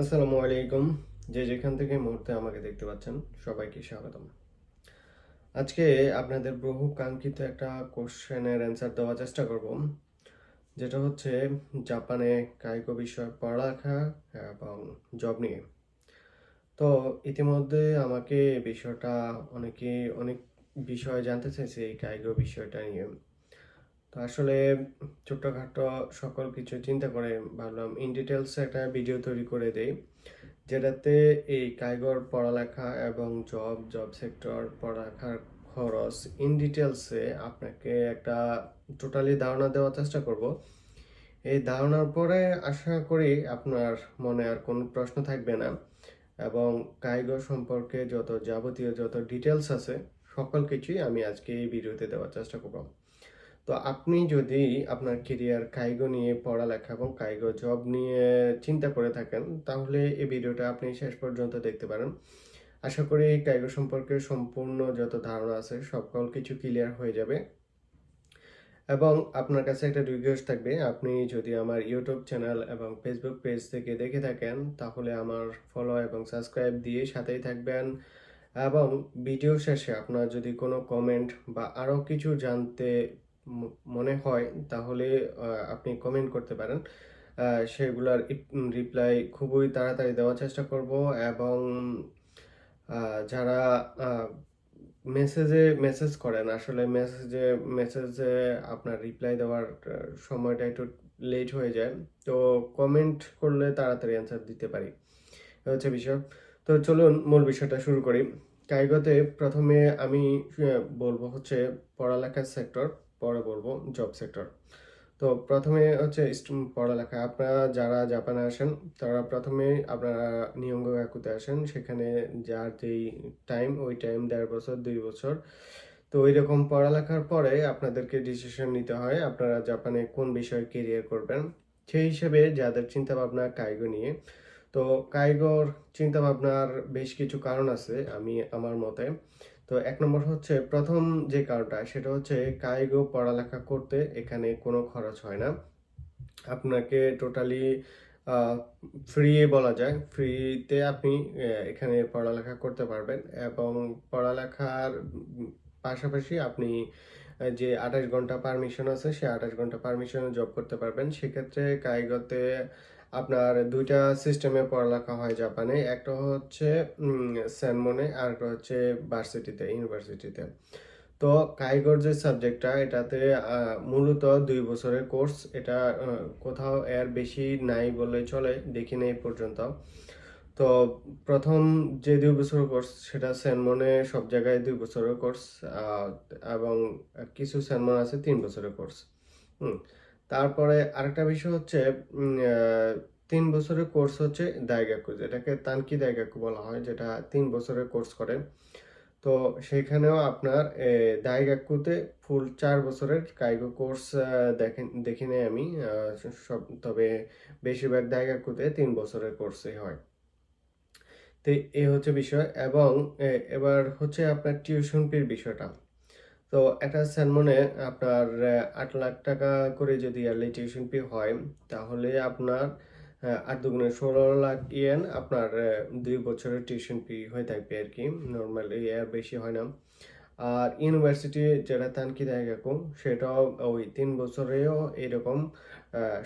আসসালামু আলাইকুম। যে যেখান থেকে মুহূর্তে আমাকে দেখতে পাচ্ছেন, সবাইকে স্বাগতম। আজকে আপনাদের বহু কাঙ্ক্ষিত একটা কোশ্চেনের অ্যান্সার দেওয়ার চেষ্টা করব, যেটা হচ্ছে জাপানে কাইকো বিষয় পড়ালেখা এবং জব নিয়ে। তো ইতিমধ্যে আমাকে বিষয়টা অনেকে অনেক বিষয় জানতে চাইছে এই কাইগো বিষয়টা নিয়ে। তো আসলে ছোট্টখাটো সকল কিছু চিন্তা করে ভাবলাম ইন ডিটেলস একটা ভিডিও তৈরি করে দেই, যেটাতে এই কাইগর পড়ালেখা এবং জব জব সেক্টর পড়ালেখার খরচ ইন ডিটেলসে আপনাকে একটা টোটালি ধারণা দেওয়ার চেষ্টা করব। এই ধারণার পরে আশা করি আপনার মনে আর কোনো প্রশ্ন থাকবে না এবং কাইগো সম্পর্কে যত যাবতীয় যত ডিটেলস আছে, সকল কিছুই আমি আজকে এই ভিডিওতে দেওয়ার চেষ্টা করব। তো আপনি যদি আপনার কেরিয়ার কাইগো নিয়ে পড়ালেখা এবং কাইগো জব নিয়ে চিন্তা করে থাকেন, তাহলে এই ভিডিওটা আপনি শেষ পর্যন্ত দেখতে পারেন। আশা করি কাইগো সম্পর্কে সম্পূর্ণ যত ধারণা আছে, সকল কিছু ক্লিয়ার হয়ে যাবে। এবং আপনার কাছে একটা রিকোয়েস্ট থাকবে, আপনি যদি আমার ইউটিউব চ্যানেল এবং ফেসবুক পেজ থেকে দেখে থাকেন, তাহলে আমার ফলো এবং সাবস্ক্রাইব দিয়ে সাথেই থাকবেন। এবং ভিডিও শেষে আপনার যদি কোনো কমেন্ট বা আরও কিছু জানতে মনে হয়, তাহলে আপনি কমেন্ট করতে পারেন। সেগুলার রিপ্লাই খুবই তাড়াতাড়ি দেওয়ার চেষ্টা করব এবং যারা মেসেজে মেসেজ করেন, আসলে মেসেজে মেসেজে আপনার রিপ্লাই দেওয়ার সময়টা একটু লেট হয়ে যায়। তো কমেন্ট করলে তাড়াতাড়ি অ্যান্সার দিতে পারি। হচ্ছে বিষয়। তো চলুন মূল বিষয়টা শুরু করি। কাইগোতে প্রথমে আমি বলব হচ্ছে পড়ালেখার সেক্টর পরে বলব জব সেক্টর তো প্রথমে হচ্ছে পড়ালেখা। আপনারা যারা জাপানে আসেন, তারা প্রথমে আপনারা নিয়ঙ্গাকুতে আসেন। সেখানে যার যেই টাইম ওই টাইম দেড় বছর, দুই বছর। তো ওই রকম পড়ালেখার পরে আপনাদেরকে ডিসিশন নিতে হয় আপনারা জাপানে কোন বিষয়ে কেরিয়ার করবেন। সেই হিসেবে যাদের চিন্তা ভাবনা কাইগো নিয়ে। তো কাইগোর চিন্তা ভাবনার বেশ কিছু কারণ আছে আমি, আমার মতে। তো এক নম্বর হচ্ছে প্রথম যে কারণটা, সেটা হচ্ছে কাইগো পড়ালেখা করতে এখানে কোনো খরচ হয় না। আপনাকে টোটালি ফ্রি বলা যায়। ফ্রিতে আপনি এখানে পড়ালেখা করতে পারবেন এবং পড়ালেখার পাশাপাশি আপনি যে আঠাশ ঘণ্টা পারমিশন আছে সেই আঠাশ ঘণ্টা পারমিশনে জব করতে পারবেন। সেক্ষেত্রে কাইগোতে আপনার দুইটা সিস্টেমে পড়ালেখা হয় জাপানে। একটা হচ্ছে স্যানমনে আর একটা হচ্ছে ভার্সিটিতে ইউনিভার্সিটিতে তো কাইগর যে সাবজেক্টটা এটাতে মূলত দুই বছরের কোর্স এটা কোথাও এর বেশি নাই বলে চলে, দেখি নাই পর্যন্ত। তো প্রথম যে দুই বছরের কোর্স সেটা সেনমনে সব জায়গায় দুই বছরের কোর্স এবং কিছু সেনমন আছে তিন বছরের কোর্স হুম তারপরে আরেকটা বিষয় হচ্ছে তিন বছরের কোর্স হচ্ছে দাইগাকু যেটাকে তানকি দাইগাকু বলা হয়, যেটা তিন বছরের কোর্স করে। তো সেখানেও আপনার দাইগাকুতে ফুল চার বছরের কাইগো কোর্স দেখেন দেখি নাই আমি সব, তবে বেশিরভাগ দাইগাকুতে তিন বছরের কোর্সই হয়। তো এই হচ্ছে বিষয়, এবং এবার হচ্ছে আপনার টিউশন ফির বিষয়টা। তো একটা স্যালমনে আপনার আট লাখ টাকা করে যদি ইয়ারলি টিউশন ফি হয়, তাহলে আপনার আট দুগুণে ষোলো লাখ ইয়েন আপনার দুই বছরের টিউশন ফি হয়ে থাকবে আর কি নর্মালি এর বেশি হয় না। আর ইউনিভার্সিটি যেটা তানকি দায়গাকু সেটাও ওই তিন বছরেও এরকম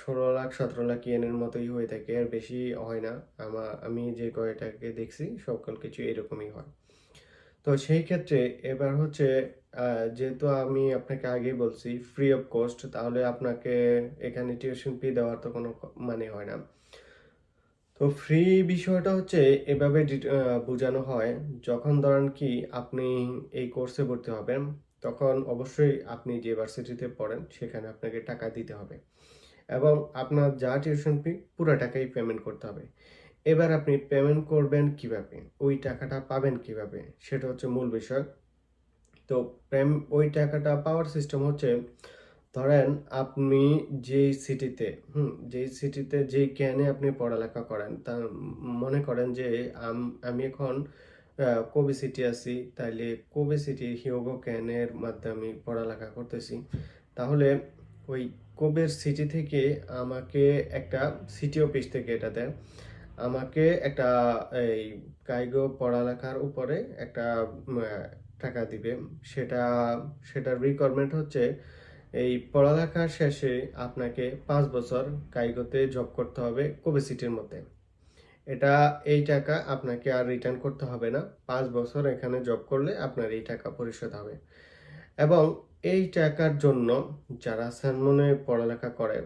ষোলো লাখ, সতেরো লাখ ইয়েনের মতোই হয়ে থাকে এর বেশি হয় না। আমার আমি যে কয়টাকে দেখছি, সকল কিছু এরকমই হয়। তো সেই ক্ষেত্রে এবার হচ্ছে যেহেতু আমি আপনাকে আগেই বলছি ফ্রি অফ কস্ট তাহলে আপনাকে এখানে টিউশন ফি দেওয়ার তো কোনো মানে হয় না। তো ফ্রি বিষয়টা হচ্ছে এভাবে বোঝানো হয়, যখন ধরেন কি আপনি এই কোর্সে ভর্তি হবেন, তখন অবশ্যই আপনি যে ভার্সিটিতে পড়েন, সেখানে আপনাকে টাকা দিতে হবে। এবং আপনার যা টিউশন ফি পুরো টাকাই পেমেন্ট করতে হবে। এবার আপনি পেমেন্ট করবেন কীভাবে? ওই টাকাটা পাবেন কীভাবে? সেটা হচ্ছে মূল বিষয়। তো প্রেম, ওই টাকাটা পাওয়ার সিস্টেম হচ্ছে, ধরেন আপনি যেই সিটিতে হুম, যেই সিটিতে যেই জ্ঞানে আপনি পড়ালেখা করেন তা মনে করেন যে আম- এখন কোবে সিটি আছি, তাইলে কোবে সিটির হিয়োগো জ্ঞানের মাধ্যমে পড়ালেখা করতেছি। তাহলে ওই কোবের সিটি থেকে আমাকে একটা সিটি অফিস থেকে এটা দেয়। আমাকে একটা, এই, কাইগো পড়ালেখার উপরে একটা টাকা দিবে। সেটা, সেটার রিকোয়ারমেন্ট হচ্ছে এই পড়ালেখা শেষে আপনাকে পাঁচ বছর কাইগোতে জব করতে হবে কোবেসিটির মধ্যে। এটা, এই টাকা আপনাকে আর রিটার্ন করতে হবে না। পাঁচ বছর এখানে জব করলে আপনার এই টাকা পরিশোধ হবে। এবং এই টাকার জন্য যারা স্যানমনে পড়ালেখা করে,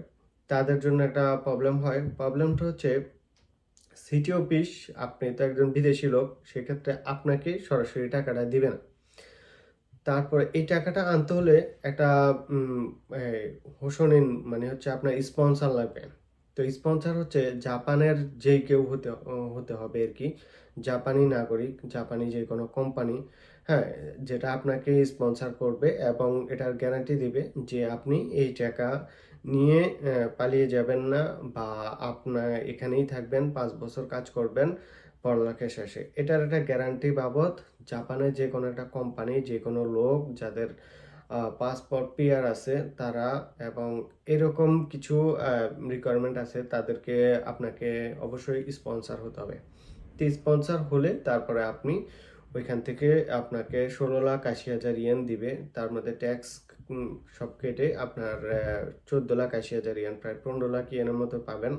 তাদের জন্য একটা প্রবলেম হয়। প্রবলেমটা হচ্ছে সিটি অফিস আপনি তো একজন বিদেশি লোক, সেক্ষেত্রে আপনাকে সরাসরি টাকাটা দিবে না। তারপরে এই টাকাটা আনতে হলে একটা হোসনিন মানে হচ্ছে আপনার স্পন্সর লাগবে। তো স্পন্সর হচ্ছে জাপানের যে কেউ হতে হতে হবে আর কি, জাপানি নাগরিক, জাপানি যে কোনো কোম্পানি হ্যাঁ যেটা আপনাকে স্পন্সর করবে এবং এটার গ্যারান্টি দিবে যে আপনি এই টাকা নিয়ে পালিয়ে যাবেন না বা আপনার এখানেই থাকবেন, পাঁচ বছর কাজ করবেন পড়ালেখা শেষে এটার একটা গ্যারান্টি বাবদ জাপানের যে কোনো একটা কোম্পানি যে কোনো লোক যাদের পাসপোর্ট পিআর আছে তারা এবং এরকম কিছু রিকোয়ারমেন্ট আছে তাদেরকে আপনাকে অবশ্যই স্পন্সর হতে হবে। তো স্পন্সর হলে তারপরে আপনি ওইখান থেকে আপনাকে ষোলো লাখ আশি হাজার ইয়েন দিবে। তার মধ্যে ট্যাক্স সব কেটে আপনার চোদ্দ লাখ আশি হাজার ইয়েন প্রায় পনেরো লাখ ইয়েনের মতো পাবেন।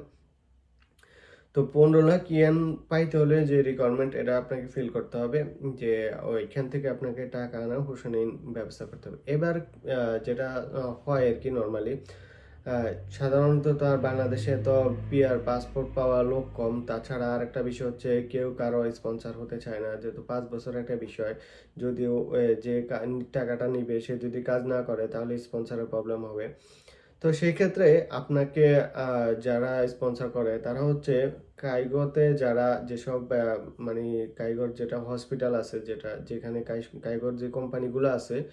তো পনেরো লাখ ইয়েন পাইতে হলে যে রিকোয়ারমেন্ট এটা আপনাকে ফিল করতে হবে যে ওইখান থেকে আপনাকে টাকা আনা হোসেনিন ব্যবস্থা করতে হবে। এবার যেটা হয় আর কি নর্মালি সাধারণত তো আর বাংলাদেশে তো পিআর পাসপোর্ট পাওয়া লোক কম। তাছাড়া আর একটা বিষয় হচ্ছে কেউ কারও স্পন্সর হতে চায় না। যেহেতু পাঁচ বছর একটা বিষয়, যদিও যে টাকাটা নিবে, সে যদি কাজ না করে, তাহলে স্পন্সরের প্রবলেম হবে। তো সেই ক্ষেত্রে আপনাকে যারা স্পন্সর করে, তারা হচ্ছে কাইগোতে যারা যেসব মানে কাইগোর যেটা হসপিটাল আছে, যেটা যেখানে কাই- কাইগোর যে কোম্পানিগুলো আছে,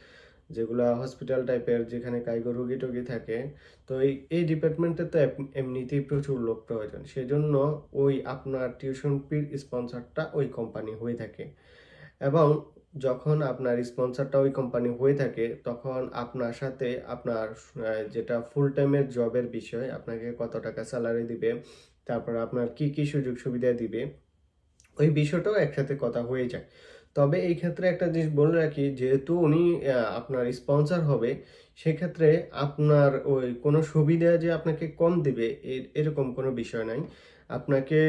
যেগুলা হসপিটাল টাইপের যেখানে কাইগো রুগী টোগী থাকে, তো এই এই ডিপার্টমেন্টে তো এমনিতেই প্রচুর লোক প্রয়োজন। সেজন্য ওই আপনার টিউশন ফির স্পন্সরটা ওই কোম্পানি হয়ে থাকে। এবং যখন আপনার স্পন্সরটা ওই কোম্পানি হয়ে থাকে, তখন আপনার সাথে আপনার যেটা ফুল টাইমের জবের বিষয়, আপনাকে কত টাকা স্যালারি দিবে, তারপর আপনার কি কি সুযোগ সুবিধা দিবে, ওই বিষয়টাও একসাথে কথা হয়ে যায়। তবে এই ক্ষেত্রে একটা জিনিস বলে রাখি, যেহেতু উনি আপনার স্পন্সর হবে, সেক্ষেত্রে আপনার ওই কোনো সুবিধা যে আপনাকে কম দিবে এরকম কোনো বিষয় নাই। আপনাকে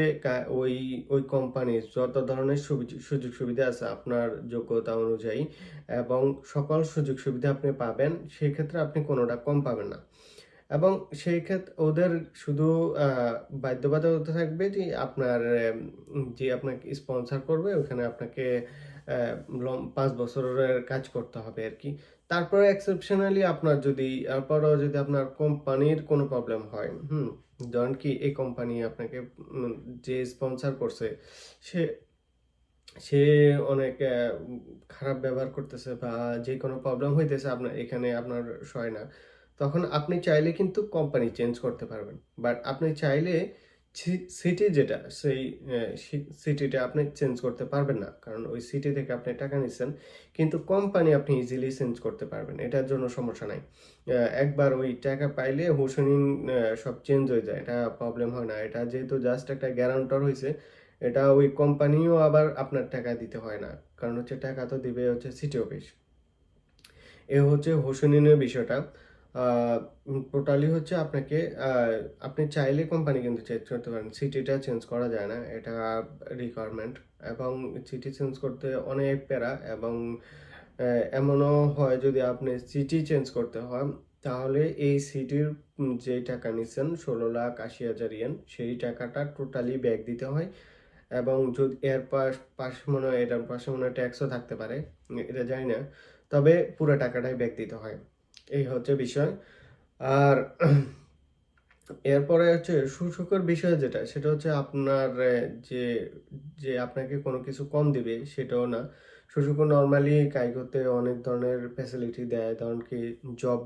ওই ওই কোম্পানির যত ধরনের সুযোগ সুবিধা আছে আপনার যোগ্যতা অনুযায়ী এবং সকল সুযোগ সুবিধা আপনি পাবেন সেই ক্ষেত্রে আপনি কোনোটা কম পাবেন না। এবং সেই ক্ষেত্রে ওদের শুধু বাধ্যবাধকতা থাকবে যে আপনার যে আপনাকে স্পন্সর করবে, ওখানে আপনাকে পাঁচ বছরের কাজ করতে হবে আর কি। তারপরে এক্সেপশনালি আপনার যদি, তারপরও যদি আপনার কোম্পানির কোনো প্রবলেম হয়, হুম, ধরেন কি এই কোম্পানি আপনাকে যে স্পন্সর করছে, সে সে অনেক খারাপ ব্যবহার করতেছে বা যে কোনো প্রবলেম হইতেছে আপনার, এখানে আপনার সয় না। তখন আপনি চাইলে কিন্তু কোম্পানি চেঞ্জ করতে পারবেন। বাট আপনি চাইলে সিটি যেটা, সেই সিটিটা আপনি চেঞ্জ করতে পারবেন না। কারণ ওই সিটি থেকে আপনি টাকা নিচ্ছেন, কিন্তু কোম্পানি আপনি ইজিলি চেঞ্জ করতে পারবেন, এটার জন্য সমস্যা নাই। একবার ওই টাকা পাইলে হুসনিন সব চেঞ্জ হয়ে যায়, এটা প্রবলেম হয় না। এটা যেহেতু জাস্ট একটা গ্যারান্টর হয়েছে এটা ওই কোম্পানিও আবার আপনার টাকা দিতে হয় না। কারণ হচ্ছে টাকা তো দিবে হচ্ছে সিটি অফিস এ হচ্ছে হোসেনিনের বিষয়টা। টোটালি হচ্ছে আপনাকে আপনি চাইলে কোম্পানি কিন্তু চেঞ্জ করতে পারেন। সিটিটা চেঞ্জ করা যায় না। এটা রিকোয়ারমেন্ট এবং সিটি চেঞ্জ করতে অনেক প্যারা। এবং এমনও হয় যদি আপনি সিটি চেঞ্জ করতে হয় তাহলে এই সিটির যে টাকা নিচ্ছেন ষোলো লাখ আশি হাজার ইয়েন সেই টাকাটা টোটালি ব্যাক দিতে হয়। এবং যদি এর পাশ, পাশে মনে হয়, এটার পাশে মনে হয় ট্যাক্সও থাকতে পারে। এটা জানি না। তবে পুরো টাকাটাই ব্যাক দিতে হয়। এই হচ্ছে বিষয়। আর এরপরে হচ্ছে সুখকর বিষয় যেটা, সেটা হচ্ছে আপনার যে যে আপনাকে কোনো কিছু কম দিবে সেটাও না। সুখকর নর্মালি কাইগোতে অনেক ধরনের ফ্যাসিলিটি দেয়, ধরুন কি জব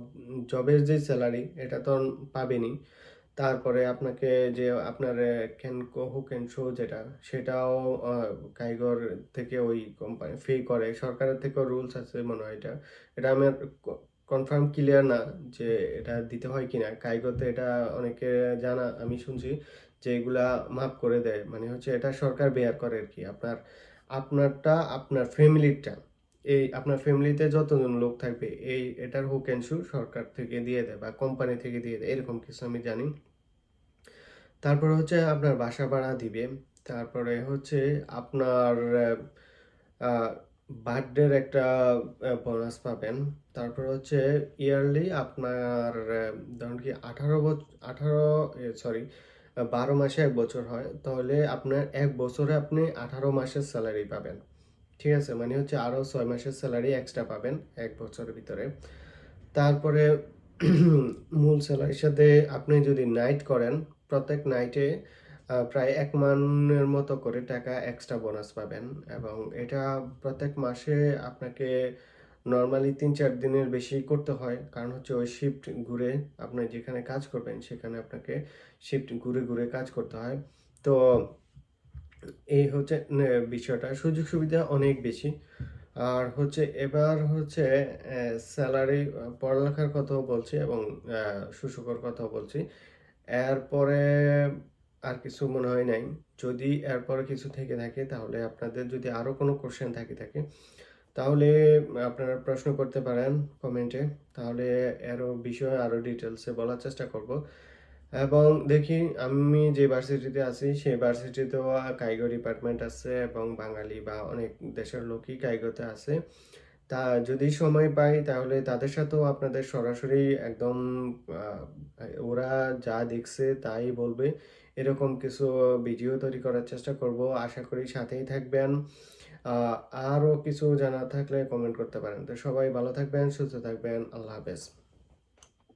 জবের যে স্যালারি এটা তো পাবেনই। তারপরে আপনাকে যে আপনার ক্যান হু ক্যান শো যেটা, সেটাও কাইগর থেকে ওই কোম্পানি ফে করে। সরকারের থেকেও রুলস আছে মনে হয় এটা। এটা আমার কনফার্ম ক্লিয়ার না যে এটা দিতে হয় কিনা। কাইগোতে এটা অনেকে জানা, আমি শুনছি যে এগুলা মাফ করে দেয়। মানে হচ্ছে এটা সরকার বেয়ার করে আর কি আপনার, আপনারটা, আপনার ফ্যামিলিরটা এই আপনার ফ্যামিলিতে যতজন লোক থাকবে, এই এটার হুক অ্যান্ড শু সরকার থেকে দিয়ে দেয় বা কোম্পানি থেকে দিয়ে দেয়। এরকম কিছু আমি জানি। তারপরে হচ্ছে আপনার বাসা ভাড়া দিবে। তারপরে হচ্ছে আপনার বার্থডের একটা বোনাস পাবেন। তারপর হচ্ছে ইয়ারলি আপনার ধরুন কি আঠারো বছর আঠারো সরি বারো মাসে এক বছর হয়। তাহলে আপনার এক বছরে আপনি আঠারো মাসের স্যালারি পাবেন। ঠিক আছে? মানে হচ্ছে আরও ছয় মাসের স্যালারি এক্সট্রা পাবেন এক বছরের ভিতরে। তারপরে মূল স্যালারির সাথে আপনি যদি নাইট করেন, প্রত্যেক নাইটে প্রায় এক মানের মতো করে টাকা এক্সট্রা বোনাস পাবেন এবং এটা প্রত্যেক মাসে আপনাকে নর্মালি তিন চার দিনের বেশি করতে হয়। কারণ হচ্ছে ওই শিফট ঘুরে আপনি যেখানে কাজ করবেন সেখানে আপনাকে শিফট ঘুরে ঘুরে কাজ করতে হয়। তো এই হচ্ছে বিষয়টা। সুযোগ সুবিধা অনেক বেশি। আর হচ্ছে, এবার হচ্ছে স্যালারি পড়ালেখার কথাও বলছি এবং সুযোগের কথাও বলছি। এরপরে আর কিছু মনে হয় নাই। যদি এরপরে কিছু থেকে থাকে, তাহলে আপনাদের যদি আরও কোনো কোশ্চেন থাকে থাকে, তাহলে আপনারা প্রশ্ন করতে পারেন কমেন্টে তাহলে আরও বিষয়ে আরও ডিটেলসে বলার চেষ্টা করব। এবং দেখি, আমি যে ভার্সিটিতে আছি, সেই ভার্সিটিতেও কারিগরি ডিপার্টমেন্ট আছে এবং বাঙালি বা অনেক দেশের লোকই কারিগরতে আছে। তা যদি সময় পাই, তাহলে তাদের সাথেও আপনাদের সরাসরি একদম ওরা যা দেখছে তাই বলবে। এরকম কিছু ভিডিও তৈরি করার চেষ্টা করব। আশা করি সাথেই থাকবেন। আরও কিছু জানা থাকলে কমেন্ট করতে পারেন। তো সবাই ভালো থাকবেন, সুস্থ থাকবেন। আল্লাহ হাফেজ।